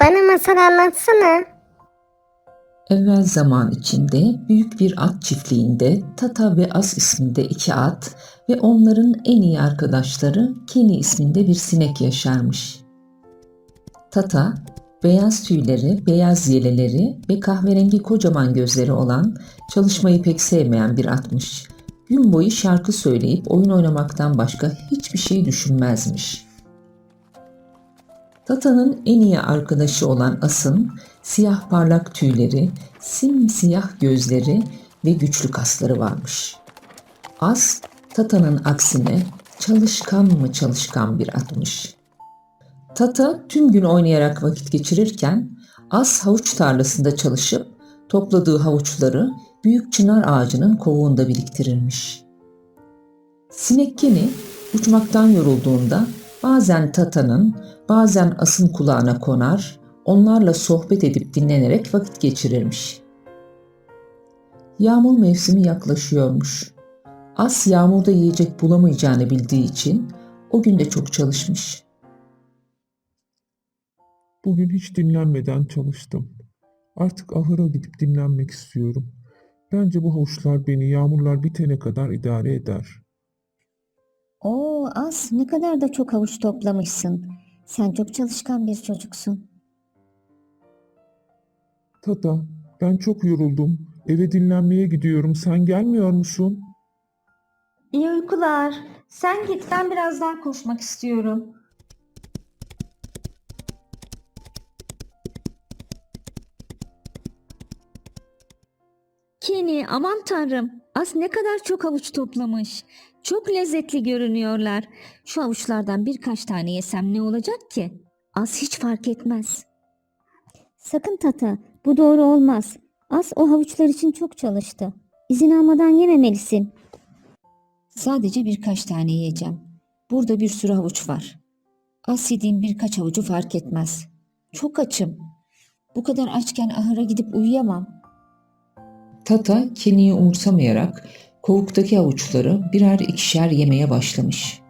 Bana masal anlatsana. Evvel zaman içinde büyük bir at çiftliğinde Tata ve As isminde iki at ve onların en iyi arkadaşları Keni isminde bir sinek yaşarmış. Tata, beyaz tüyleri, beyaz yeleleri ve kahverengi kocaman gözleri olan, çalışmayı pek sevmeyen bir atmış. Gün boyu şarkı söyleyip oyun oynamaktan başka hiçbir şey düşünmezmiş. Tata'nın en iyi arkadaşı olan As'ın siyah parlak tüyleri, simsiyah gözleri ve güçlü kasları varmış. As, Tata'nın aksine çalışkan mı çalışkan bir atmış. Tata tüm gün oynayarak vakit geçirirken As havuç tarlasında çalışıp topladığı havuçları büyük çınar ağacının kovuğunda biriktirirmiş. Sinek Keni uçmaktan yorulduğunda bazen Tata'nın, bazen As'ın kulağına konar, onlarla sohbet edip dinlenerek vakit geçirirmiş. Yağmur mevsimi yaklaşıyormuş. As yağmurda yiyecek bulamayacağını bildiği için o gün de çok çalışmış. Bugün hiç dinlenmeden çalıştım. Artık ahıra gidip dinlenmek istiyorum. Bence bu havuçlar beni yağmurlar bitene kadar idare eder. Oo az ne kadar da çok havuç toplamışsın. Sen çok çalışkan bir çocuksun. Tata, ben çok yoruldum. Eve dinlenmeye gidiyorum. Sen gelmiyor musun? İyi uykular. Sen git ben biraz daha koşmak istiyorum. Kenny aman tanrım. As ne kadar çok havuç toplamış. Çok lezzetli görünüyorlar. Şu havuçlardan birkaç tane yesem ne olacak ki? Az hiç fark etmez. Sakın Tata, bu doğru olmaz. Az o havuçlar için çok çalıştı. İzin almadan yememelisin. Sadece birkaç tane yiyeceğim. Burada bir sürü havuç var. Az yediğim birkaç havucu fark etmez. Çok açım. Bu kadar açken ahıra gidip uyuyamam. Tata Keni'yi umursamayarak kovuktaki havuçları birer ikişer yemeye başlamış.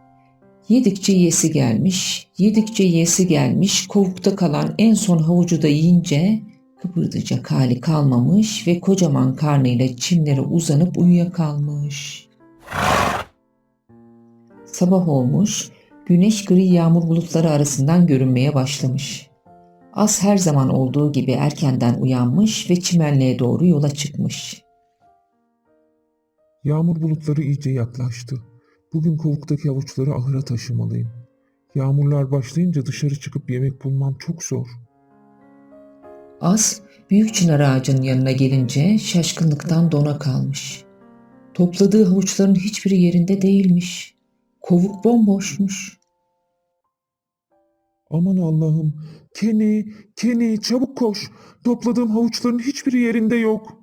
Yedikçe yesi gelmiş, yedikçe yesi gelmiş, kovukta kalan en son havucu da yiyince kıpırdayacak hali kalmamış ve kocaman karnıyla çimlere uzanıp uyuyakalmış. Sabah olmuş, güneş gri yağmur bulutları arasından görünmeye başlamış. As her zaman olduğu gibi erkenden uyanmış ve çimenliğe doğru yola çıkmış. Yağmur bulutları iyice yaklaştı. Bugün kovuktaki havuçları ahıra taşımalıyım. Yağmurlar başlayınca dışarı çıkıp yemek bulmam çok zor. As büyük çınar ağacının yanına gelince şaşkınlıktan dona kalmış. Topladığı havuçların hiçbiri yerinde değilmiş. Kovuk bomboşmuş. Aman Allah'ım. Kenny, Kenny çabuk koş. Topladığım havuçların hiçbiri yerinde yok.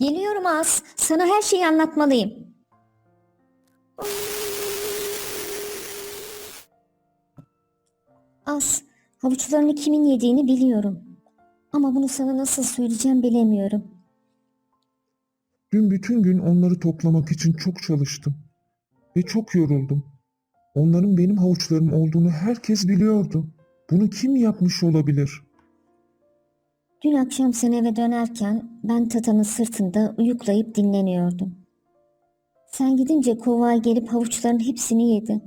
Geliyorum Az. Sana her şeyi anlatmalıyım. Az, havuçlarını kimin yediğini biliyorum. Ama bunu sana nasıl söyleyeceğim bilemiyorum. Dün bütün gün onları toplamak için çok çalıştım. Ve çok yoruldum. Onların benim havuçlarım olduğunu herkes biliyordu. Bunu kim yapmış olabilir? Dün akşam sen eve dönerken ben Tata'nın sırtında uyuklayıp dinleniyordum. Sen gidince kovağa gelip havuçların hepsini yedi.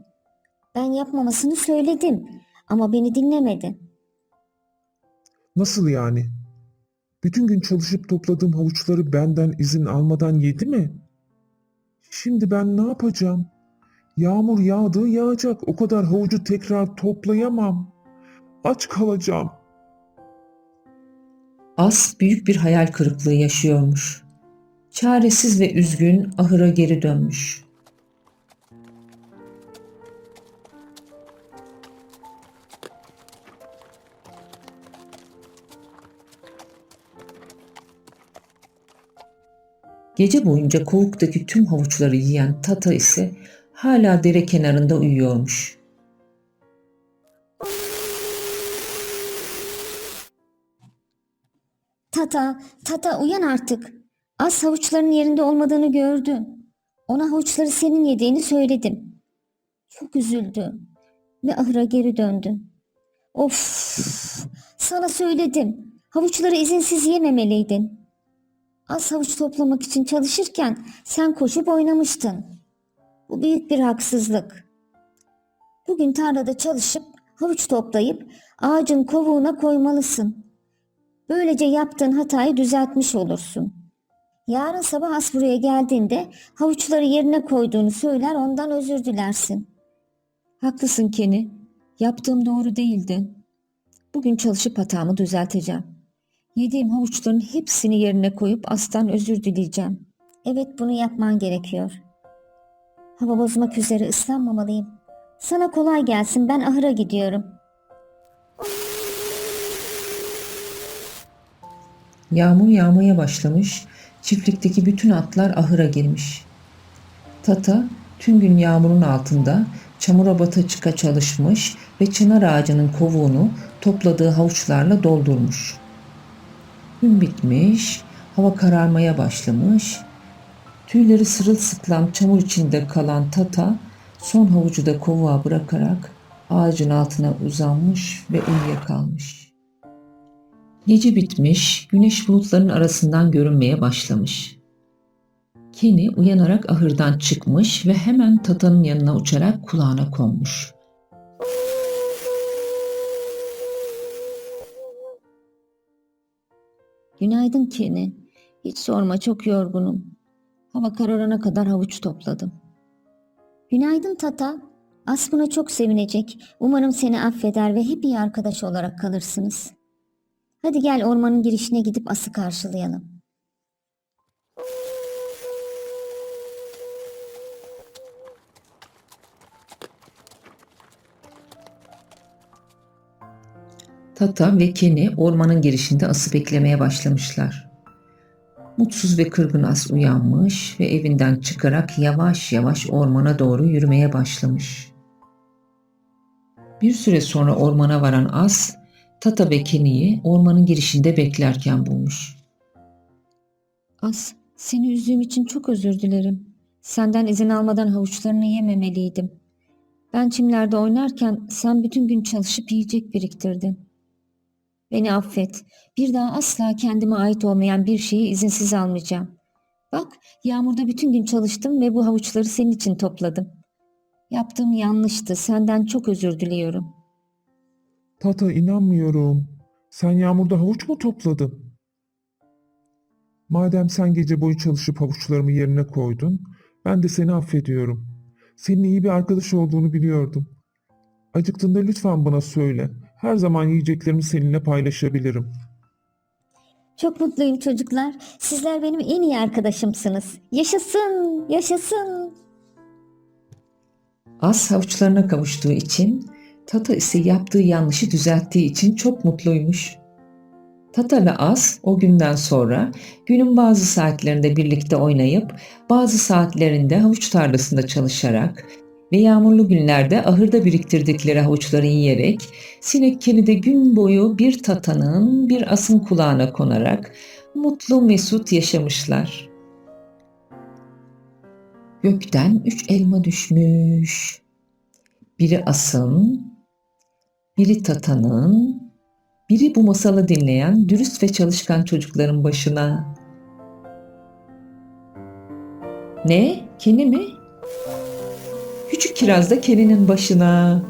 Ben yapmamasını söyledim ama beni dinlemedi. Nasıl yani? Bütün gün çalışıp topladığım havuçları benden izin almadan yedi mi? Şimdi ben ne yapacağım? Yağmur yağdı yağacak. O kadar havucu tekrar toplayamam. Aç kalacağım. As büyük bir hayal kırıklığı yaşıyormuş. Çaresiz ve üzgün ahıra geri dönmüş. Gece boyunca kovuktaki tüm havuçları yiyen Tata ise hala dere kenarında uyuyormuş. Tata, Tata uyan artık. Az havuçların yerinde olmadığını gördü. Ona havuçları senin yediğini söyledim. Çok üzüldü ve ahıra geri döndü. Of! Sana söyledim. Havuçları izinsiz yememeliydin. Az havuç toplamak için çalışırken sen koşup oynamıştın. Bu büyük bir haksızlık. Bugün tarlada çalışıp havuç toplayıp ağacın kovuğuna koymalısın. Böylece yaptığın hatayı düzeltmiş olursun. Yarın sabah as buraya geldiğinde havuçları yerine koyduğunu söyler ondan özür dilersin. Haklısın Kenny. Yaptığım doğru değildi. Bugün çalışıp hatamı düzelteceğim. Yediğim havuçların hepsini yerine koyup aslan özür dileyeceğim. Evet bunu yapman gerekiyor. Hava bozmak üzere ıslanmamalıyım. Sana kolay gelsin ben ahıra gidiyorum. Yağmur yağmaya başlamış, çiftlikteki bütün atlar ahıra girmiş. Tata tüm gün yağmurun altında çamura bata çıka çalışmış ve çınar ağacının kovuğunu topladığı havuçlarla doldurmuş. Gün bitmiş, hava kararmaya başlamış. Tüyleri sırılsıklam çamur içinde kalan Tata son havucu da kovuğa bırakarak ağacın altına uzanmış ve uyuyakalmış. Gece bitmiş, güneş bulutların arasından görünmeye başlamış. Kenny uyanarak ahırdan çıkmış ve hemen Tata'nın yanına uçarak kulağına konmuş. Günaydın Kenny. Hiç sorma çok yorgunum. Hava kararana kadar havuç topladım. Günaydın Tata. As buna çok sevinecek. Umarım seni affeder ve hep iyi arkadaş olarak kalırsınız. Hadi gel ormanın girişine gidip As'ı karşılayalım. Tata ve Kenny ormanın girişinde ası beklemeye başlamışlar. Mutsuz ve kırgın as uyanmış ve evinden çıkarak yavaş yavaş ormana doğru yürümeye başlamış. Bir süre sonra ormana varan as, Tata ve Kenny'yi ormanın girişinde beklerken bulmuş. As, seni üzdüğüm için çok özür dilerim. Senden izin almadan havuçlarını yememeliydim. Ben çimlerde oynarken sen bütün gün çalışıp yiyecek biriktirdin. Beni affet. Bir daha asla kendime ait olmayan bir şeyi izinsiz almayacağım. Bak, yağmurda bütün gün çalıştım ve bu havuçları senin için topladım. Yaptığım yanlıştı. Senden çok özür diliyorum. Tata inanmıyorum. Sen yağmurda havuç mu topladın? Madem sen gece boyu çalışıp havuçlarımı yerine koydun, ben de seni affediyorum. Senin iyi bir arkadaş olduğunu biliyordum. Acıktığında lütfen bana söyle. Her zaman yiyeceklerimi seninle paylaşabilirim. Çok mutluyum çocuklar. Sizler benim en iyi arkadaşımsınız. Yaşasın, yaşasın. As havuçlarına kavuştuğu için, Tata ise yaptığı yanlışı düzelttiği için çok mutluymuş. Tata ve As o günden sonra günün bazı saatlerinde birlikte oynayıp bazı saatlerinde havuç tarlasında çalışarak ve yağmurlu günlerde ahırda biriktirdikleri havuçları yiyerek sinek de gün boyu bir tatanın bir asın kulağına konarak mutlu mesut yaşamışlar. Gökten üç elma düşmüş. Biri asın, biri tatanın, biri bu masalı dinleyen dürüst ve çalışkan çocukların başına. Ne? Keni mi? Küçük kiraz da Ken'inin başına.